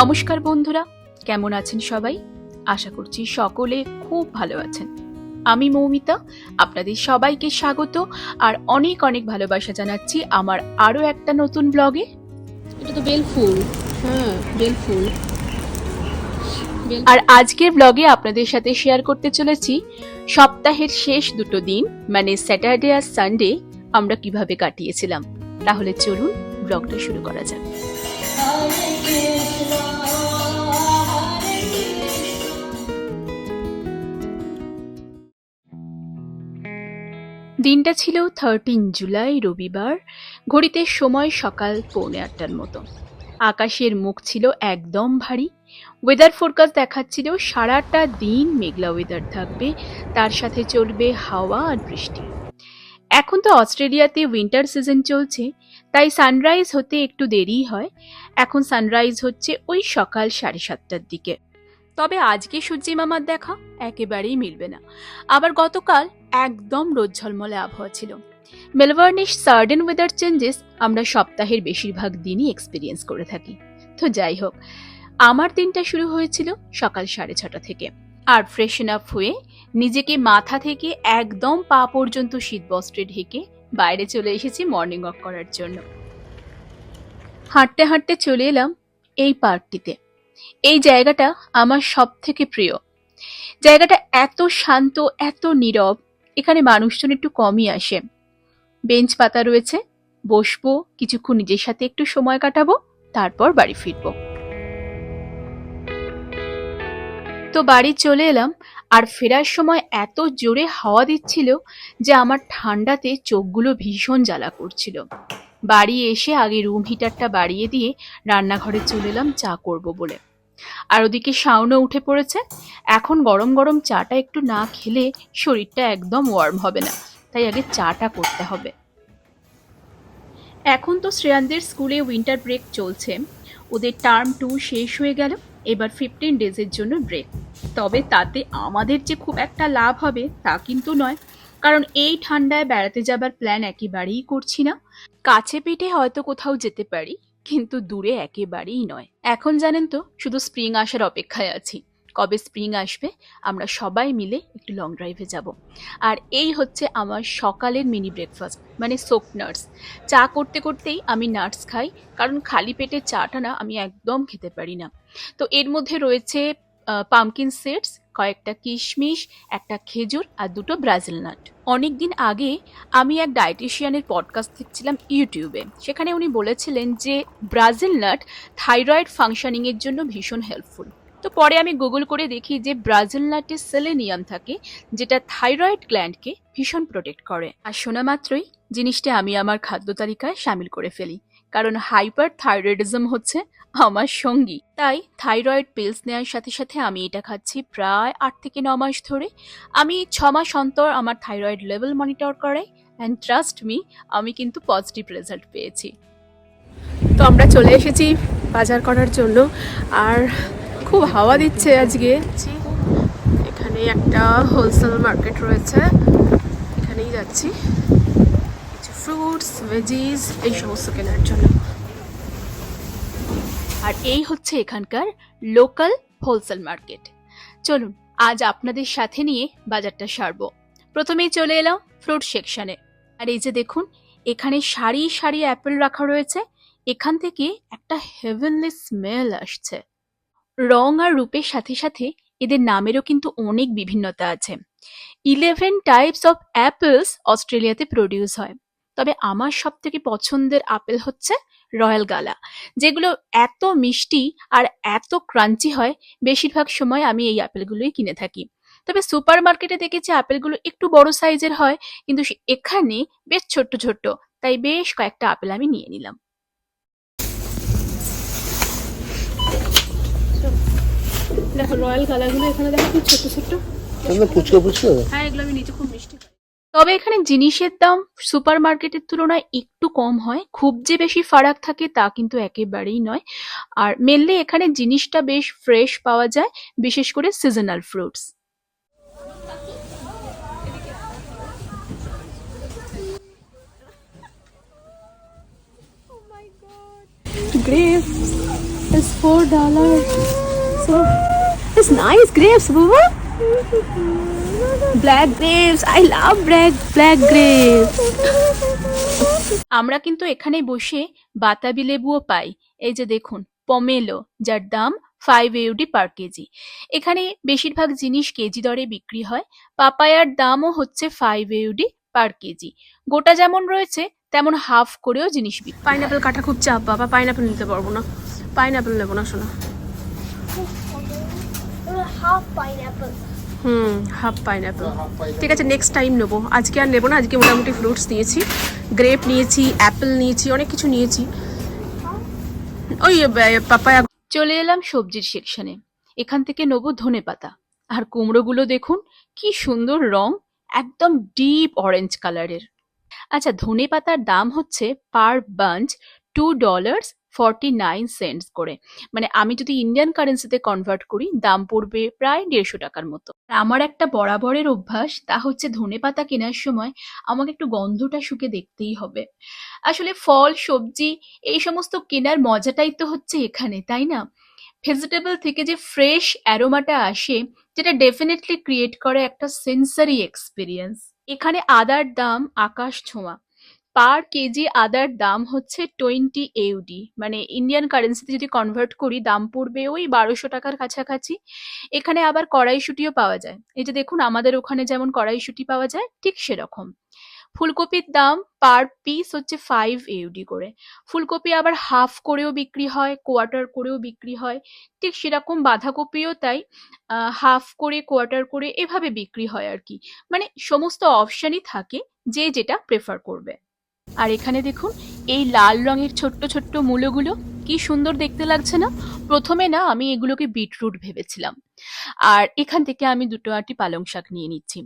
নমস্কার বন্ধুরা, কেমন আছেন সবাই? আশা করছি সকলে খুব ভালো আছেন। আমি মৌমিতা, আপনাদের সবাইকে স্বাগত, আর অনেক অনেক ভালোবাসা জানাচ্ছি আমার আরও একটা নতুন ব্লগে। এটা তো বেল ফুল হ্যাঁ বেল ফুল আর আজকের ব্লগে আপনাদের সাথে শেয়ার করতে চলেছি, সপ্তাহের শেষ দুটো দিন মানে স্যাটারডে আর সানডে, আমরা কীভাবে কাটিয়েছিলাম। তাহলে চলুন ব্লগটা শুরু করা যাক। দিনটা ছিল থার্টিন জুলাই, রবিবার। ঘড়িতে সময় সকাল পৌনে আটটার মতো। আকাশের মুখ ছিল একদম ভারী। ওয়েদার ফোরকাস্ট দেখাচ্ছিল সারাটা দিন মেঘলা ওয়েদার থাকবে। তার সাথে চলবে হাওয়া আর বৃষ্টি। এখন তো অস্ট্রেলিয়াতে উইন্টার সিজন চলছে, তাই সানরাইজ হতে একটু দেরি হয়। এখন সানরাইজ হচ্ছে ওই সকাল সাড়ে সাতটার দিকে। তবে আজকে সূর্যি মামার দেখা একেবারেই মিলবে না। আবার গতকাল একদম রোদ ঝলমলে আবহাওয়া ছিল। মেলবোর্নের সার্ডেন ওয়েদার চেঞ্জেস আমরা সপ্তাহের বেশিরভাগ দিনই এক্সপিরিয়েন্স করে থাকি। তো যাই হোক, আমার দিনটা শুরু হয়েছিল সকাল সাড়ে ছটা থেকে। আর ফ্রেশন আপ হয়ে নিজেকে মাথা থেকে একদম পা পর্যন্ত শীতবস্ত্রে ঢেকে বাইরে চলে এসেছি মর্নিং ওয়াক করার জন্য। হাঁটতে হাঁটতে চলে এলাম এই পার্কটিতে। এই জায়গাটা আমার সব থেকে প্রিয়। জায়গাটা এত শান্ত, এত নীরব, এখানে মানুষজন একটু কমই আসে। বেঞ্চ পাতা রয়েছে, বসবো, কিছুক্ষণ নিজের সাথে একটু সময় কাটাবো, তারপর বাড়ি ফিরবো। তো বাড়ি চলে এলাম আর ফেরার সময় এত জোরে হাওয়া দিচ্ছিল যে আমার ঠান্ডাতে চোখগুলো ভীষণ জ্বালা করছিল। বাড়ি এসে আগে রুম হিটারটা বাড়িয়ে দিয়ে রান্নাঘরে চলে এলাম, চা করব বলে। আর ওদিকে শাওনও উঠে পড়েছে। এখন গরম গরম চাটা একটু না খেলে শরীরটা একদম ওয়ার্ম হবে না, তাই আগে চাটা করতে হবে। এখন তো শ্রেয়ানদের স্কুলে উইন্টার ব্রেক চলছে। ওদের টার্ম টু শেষ হয়ে গেল। এবার ফিফটিন ডেজের জন্য ব্রেক তবে তাতে আমাদের যে খুব একটা লাভ হবে তা কিন্তু নয়, কারণ এই ঠান্ডায় বেড়াতে যাবার প্ল্যান একেবারেই করছি না। কাছে পিঠে হয়তো কোথাও যেতে পারি, কিন্তু দূরে একেবারেই নয়। এখন জানেন তো, শুধু স্প্রিং আসার অপেক্ষায় আছি। কবে স্প্রিং আসবে, আমরা সবাই মিলে একটু লং ড্রাইভে যাব। আর এই হচ্ছে আমার সকালের মিনি ব্রেকফাস্ট মানে সোপ নাটস চা করতে করতেই আমি নাটস খাই, কারণ খালি পেটে চাটা না আমি একদম খেতে পারি না। তো এর মধ্যে রয়েছে পামকিন সিডস কয়েকটা কিশমিশ, একটা খেজুর আর দুটো ব্রাজিল নাট অনেক দিন আগে আমি এক ডায়েটিশিয়ানের পডকাস্ট দেখছিলাম ইউটিউবে সেখানে উনি বলেছিলেন যে ব্রাজিল নাট থাইরয়েড ফাংশনিংয়ের জন্য ভীষণ হেল্পফুল তো পরে আমি গুগল করে দেখি যে ব্রাজিল নাটে সেলেনিয়াম থাকে, যেটা থাইরয়েড গ্ল্যান্ডকে ভীষণ প্রোটেক্ট করে। আর শোনা মাত্রই জিনিসটা আমি আমার খাদ্য তালিকায় সামিল করে ফেলি। কারণ হাইপার থাইরয়েডিজম হচ্ছে আমার সঙ্গী। তাই থাইরয়েড পিলস নেওয়ার সাথে সাথে আমি এটা খাচ্ছি প্রায় আট থেকে ন মাস ধরে। আমি ছ মাস অন্তর আমার থাইরয়েড লেভেল মনিটর করাই অ্যান্ড ট্রাস্ট মি আমি কিন্তু পজিটিভ রেজাল্ট পেয়েছি। তো আমরা চলে এসেছি বাজার করার জন্য। আর খুব হাওয়া দিচ্ছে আজকে। এখানে একটা হোলসেল মার্কেট রয়েছে। এখানেই যাচ্ছি। ফ্রুটস ভেজিস এই সমস্ত কেনার জন্য। আর এই হচ্ছে এখানকার লোকাল হোলসেল মার্কেট চলুন, আজ আপনাদের সাথে নিয়ে বাজারটা সারবো। প্রথমেই চলে এলাম ফ্রুট সেকশনে আর এই যে দেখুন, এখানে সারি সারি অ্যাপেল রাখা রয়েছে। এখান থেকে একটা হেভেনলি স্মেল আসছে। রং আর রূপের সাথে সাথে এদের নামেরও কিন্তু অনেক বিভিন্নতা আছে। ইলেভেন টাইপস অফ অ্যাপেলস অস্ট্রেলিয়াতে প্রডিউস হয়। তবে আমার সব থেকে পছন্দের আপেল হচ্ছে রয়্যাল গালা। যেগুলো এত মিষ্টি আর এত ক্রাঞ্চি হয় বেশিরভাগ সময় আমি এই আপেলগুলোই কিনে থাকি। তবে সুপার মার্কেটে দেখেছি আপেলগুলো একটু বড় সাইজের হয় কিন্তু এখানে বেশ ছোট্ট ছোট্ট তাই বেশ কয়েকটা আপেল আমি নিয়ে নিলাম। দেখো রয়্যাল কালারগুলো এখানে দেখো খুব ছোট ছোট একদম পুচকে পুচকে? হ্যাঁ এগুলো আমি নিচে খুব মিষ্টি। তবে এখানে জিনিসের দাম সুপার মার্কেটের তুলনায় একটু কম হয় খুব যে বেশি ফারাক থাকে তা কিন্তু একেবারেই নয় আর মেনলি এখানে জিনিসটা বেশ ফ্রেশ পাওয়া যায় বিশেষ করে seasonal fruits grapes It's four dollars. So it's nice grapes, Baba. Black grapes. I love black black grapes. আমরা কিন্তু এখানে বসে বাতাবি লেবুও পাই। এই যে দেখুন পমেলো যার দাম ফাইভ ইউডি পার কেজি। এখানে বেশিরভাগ জিনিস কেজি দরে বিক্রি হয়। পাপায়ার দামও হচ্ছে ফাইভ ইউডি পার কেজি। গোটা যেমন রয়েছে তেমন হাফ করেও জিনিস বিক্রি। পাইনাপেল কাটা খুব চাপ বাবা। পাইনাপেল নিতে পারব না। পাইনাপেল নেব না শোনা। Half pineapple. Hmm half pineapple ঠিক আছে নেক্সট টাইম নেব। আজকে আর নেব না, আজকে মোটামুটি ফ্রুটস নিয়েছি। গ্রেপ নিয়েছি অ্যাপেল নিয়েছি, অনেক কিছু নিয়েছি। ওই পাপায়া চলে এলাম সবজির সেকশনে এখান থেকে নেব ধনে পাতা। আর কুমড়োগুলো দেখুন, কি সুন্দর রং, একদম ডিপ অরেঞ্জ কালারের আচ্ছা ধনে পাতার দাম হচ্ছে per bunch two dollars forty nine cents করে। মানে আমি যদি ইন্ডিয়ান কারেন্সিতে কনভার্ট করি, দাম পড়বে প্রায় দেড়শো টাকার মতো। আমার একটা বরাবরের অভ্যাস, তা হচ্ছে ধনে পাতা কেনার সময় আমাকে একটু গন্ধটা শুকে দেখতেই হবে। আসলে ফল, সবজি, এই সমস্ত কেনার মজাটাই তো হচ্ছে এখানে, তাই না? ভেজিটেবল থেকে যে ফ্রেশ অ্যারোমাটা আসে, যেটা ডেফিনেটলি ক্রিয়েট করে একটা সেন্সারি এক্সপিরিয়েন্স এখানে আদার দাম, আকাশ ছোঁয়া। পার কেজি আদার দাম হচ্ছে টোয়েন্টি এউডি মানে ইন্ডিয়ান কারেন্সিতে যদি কনভার্ট করি, দাম পড়বে ওই বারোশো টাকার কাছাকাছি। এখানে আবার কড়াইশুটিও পাওয়া যায়। এই যে দেখুন, আমাদের ওখানে যেমন কড়াইশুটি পাওয়া যায়, ঠিক সেরকম। ফুলকপির দাম পার পিস হচ্ছে ফাইভ ইউডি করে। ফুলকপি আবার হাফ করেও বিক্রি হয় কোয়ার্টার করেও বিক্রি হয়। ঠিক সেরকম বাঁধাকপিও তাই হাফ করে কোয়ার্টার করে এভাবে বিক্রি হয় আর কি। মানে সমস্ত অপশানই থাকে, যে যেটা প্রেফার করবে। আর এখানে দেখুন, এই লাল রঙের ছোট্ট ছোট্ট মূলগুলো, কি সুন্দর দেখতে লাগছে না? প্রথমে না, আমি এগুলোকে বিটরুট ভেবেছিলাম। আর এখান থেকে আমি দুটো আটি পালং শাক নিয়ে নিচ্ছি।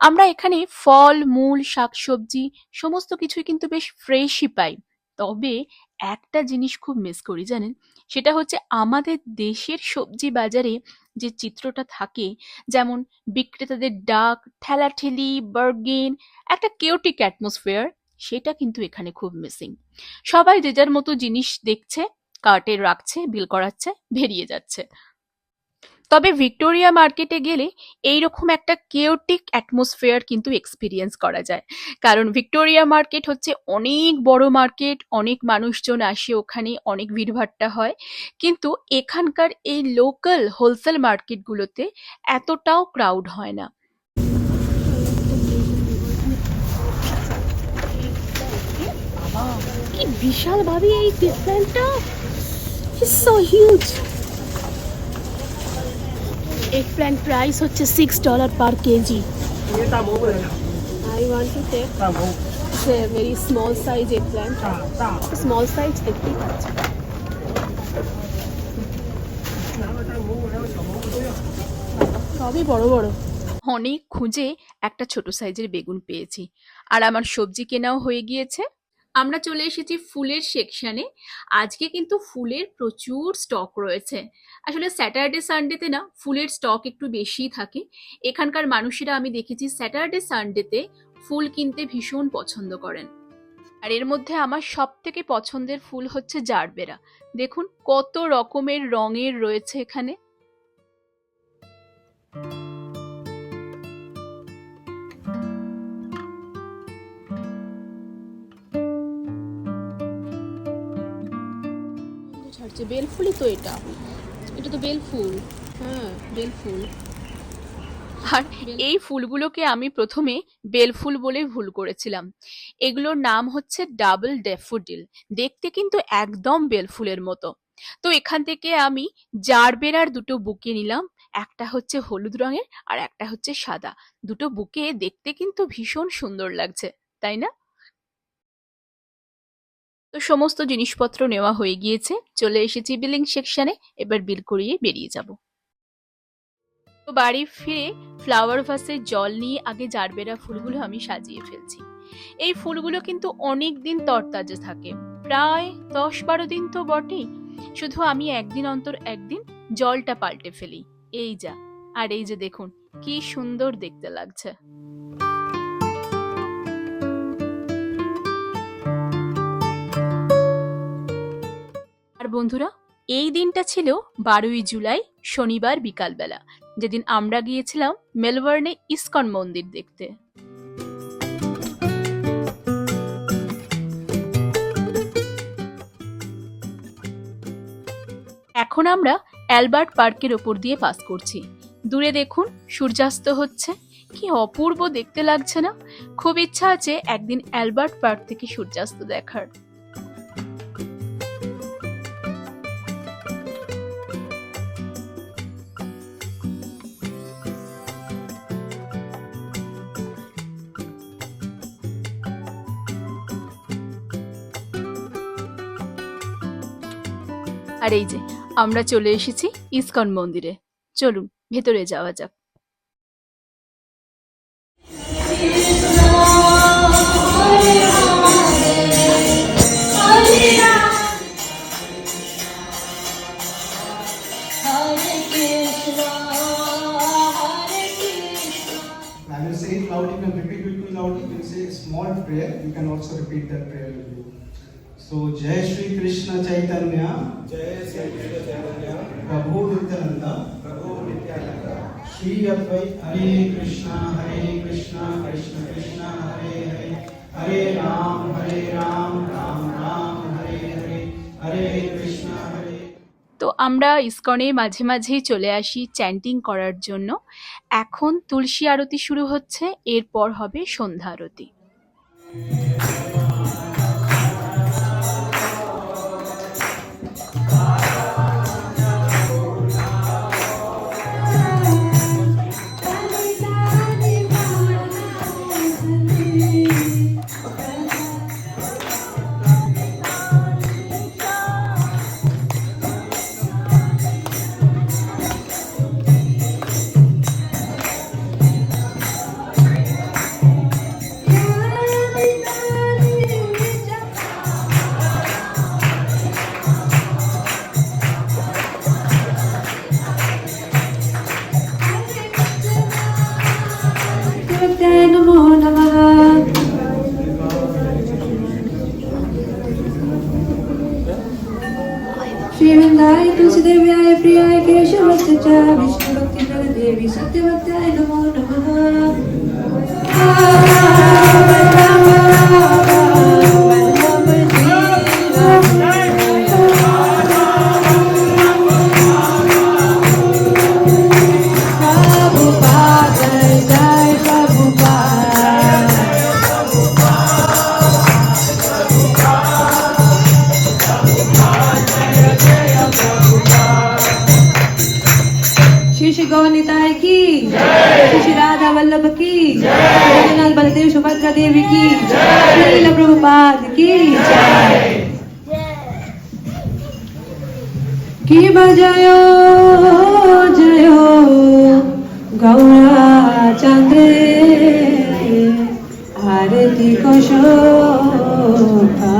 আমরা এখানে ফল, মূল, শাকসবজি, সমস্ত কিছুই কিন্তু বেশ ফ্রেশই পাই। তবে একটা জিনিস খুব মিস করি, জানেন? সেটা হচ্ছে আমাদের দেশের সবজি বাজারে যে চিত্রটা থাকে, যেমন বিক্রেতাদের ডাক, ঠেলাঠেলি, বার্গেন, একটা কেওটিক অ্যাটমসফিয়ার সেটা কিন্তু এখানে খুব মিসিং সবাই যে যার মতো জিনিস দেখছে কার্টে রাখছে বিল করাচ্ছে, বেরিয়ে যাচ্ছে। তবে ভিক্টোরিয়া মার্কেটে গেলে এইরকম একটা কেওটিক অ্যাটমসফিয়ার কিন্তু এক্সপিরিয়েন্স করা যায়। কারণ ভিক্টোরিয়া মার্কেট হচ্ছে অনেক বড় মার্কেট, অনেক মানুষজন আসে ওখানে, অনেক ভিড়ভাট্টা হয়। কিন্তু এখানকার এই লোকাল হোলসেল মার্কেটগুলোতে এতটাও ক্রাউড হয় না। কি বিশাল ভাবে এই ডিফারেন্টটা is so huge eggplant price হচ্ছে six dollar per KG I want to take very small size eggplant small size দেখতেই পাচ্ছি সবই বড় বড়। অনেক খুঁজে একটা ছোট সাইজের বেগুন পেয়েছি। আর আমার সবজি কেনাও হয়ে গিয়েছে। আমরা চলে এসেছি ফুলের সেকশনে আজকে কিন্তু ফুলের প্রচুর স্টক রয়েছে। আসলে স্যাটারডে সানডেতে না ফুলের স্টক একটু বেশিই থাকে। এখানকার মানুষেরা আমি দেখেছি স্যাটারডে সানডেতে ফুল কিনতে ভীষণ পছন্দ করেন। আর এর মধ্যে আমার সব থেকে পছন্দের ফুল হচ্ছে জারবেরা। দেখুন কত রকমের রঙের রয়েছে এখানে। ছাড়ছে বেলফুলই তো এটা। এটা তো বেলফুল হ্যাঁ বেলফুল আর এই ফুলগুলোকে আমি প্রথমে বেলফুল বলে ভুল করেছিলাম। এগুলোর নাম হচ্ছে ডাবল ড্যাফোডিল। দেখতে কিন্তু একদম বেলফুলের মতো। তো এখান থেকে আমি জারবেরার দুটো বুকে নিলাম। একটা হচ্ছে হলুদ রঙের আর একটা হচ্ছে সাদা। দুটো বুকে দেখতে কিন্তু ভীষণ সুন্দর লাগছে, তাই না? তো সমস্ত জিনিসপত্র নেওয়া হয়ে গিয়েছে। চলে এসেছি বিলিং সেকশনে এবার বিল করিয়ে বেরিয়ে যাব। তো বাড়ি ফিরে ফ্লাওয়ার ভাসে জল নিয়ে আগে জারবেরা ফুলগুলো আমি সাজিয়ে ফেলছি। এই ফুলগুলো কিন্তু অনেক দিন তরতাজা থাকে। প্রায় দশ বারো দিন তো বটেই। শুধু আমি একদিন অন্তর একদিন জলটা পাল্টে ফেলি। এই যা। আর এই যে দেখুন, কি সুন্দর দেখতে লাগছে। বন্ধুরা, এই দিনটা ছিল বারোই জুলাই, শনিবার বিকালবেলা, যেদিন আমরা গিয়েছিলাম মেলবোর্নে ইস্কন মন্দির দেখতে। এখন আমরা অ্যালবার্ট পার্কের ওপর দিয়ে পাস করছি। দূরে দেখুন, সূর্যাস্ত হচ্ছে। কি অপূর্ব দেখতে লাগছে না? খুব ইচ্ছা আছে একদিন অ্যালবার্ট পার্ক থেকে সূর্যাস্ত দেখার। আর এই যে আমরা চলে এসেছি ইসকন মন্দিরে চলুন ভেতরে যাওয়া যাক I will say it loud, you can repeat with me loudly. You can say a small prayer, you can also repeat that prayer. So, Jai Shri Krishna Chaitanya, జయ శ్రీ కృష్ణ చైతన్య ప్రభు నిత్యానంద ప్రభు నిత్యానంద శ్రీ అద్వై హరే కృష్ణ హరే కృష్ణ కృష్ణ కృష్ణ హరే హరే హరే రామ హరే రామ రామ రామ హరే హరే హరే కృష్ణ హరే তো আমরা ইস্কনে মাঝে মাঝেই চলে আসি চ্যান্টিং করার জন্য এখন তুলসী আরতি শুরু হচ্ছে এরপর হবে সন্ধ্যা আরতি श्रीवृन्दाय तुलसीदेव्याय प्रियाय केशवस्य च विष्णुभक्तिप्रदेवी सत्यवत्याय नमो नमः बलदेव सुभद्रा देवी की श्रील प्रभुपाद की की बजयो जयो गौरा चंद्रे आरती को शोभा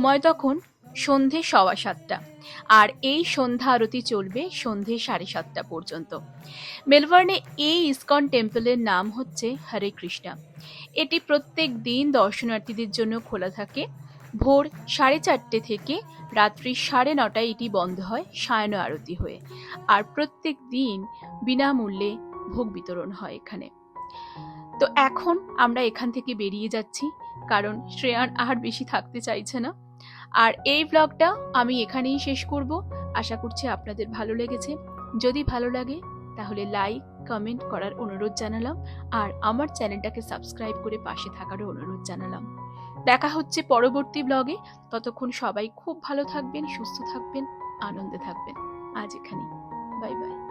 সময় তখন সন্ধে সওয়া সাতটা। আর এই সন্ধ্যা আরতি চলবে সন্ধে সাড়ে সাতটা পর্যন্ত। মেলবোর্নে এই ইসকন টেম্পলের নাম হচ্ছে হরে কৃষ্ণা। এটি প্রত্যেক দিন দর্শনার্থীদের জন্য খোলা থাকে। ভোর সাড়ে চারটে থেকে রাত্রি সাড়ে নটায় এটি বন্ধ হয় সায়ন আরতি হয়ে। আর প্রত্যেক দিন বিনামূল্যে ভোগ বিতরণ হয় এখানে। তো এখন আমরা এখান থেকে বেরিয়ে যাচ্ছি, কারণ শ্রেয়ান আর বেশি থাকতে চাইছে না। আর এই ব্লগটা আমি এখানেই শেষ করব। আশা করছি আপনাদের ভালো লেগেছে। যদি ভালো লাগে, তাহলে লাইক কমেন্ট করার অনুরোধ জানালাম আর আমার চ্যানেলটাকে সাবস্ক্রাইব করে পাশে থাকারও অনুরোধ জানালাম। দেখা হচ্ছে পরবর্তী ব্লগে ততক্ষণ সবাই খুব ভালো থাকবেন, সুস্থ থাকবেন, আনন্দে থাকবেন। আজ এখানেই। Bye bye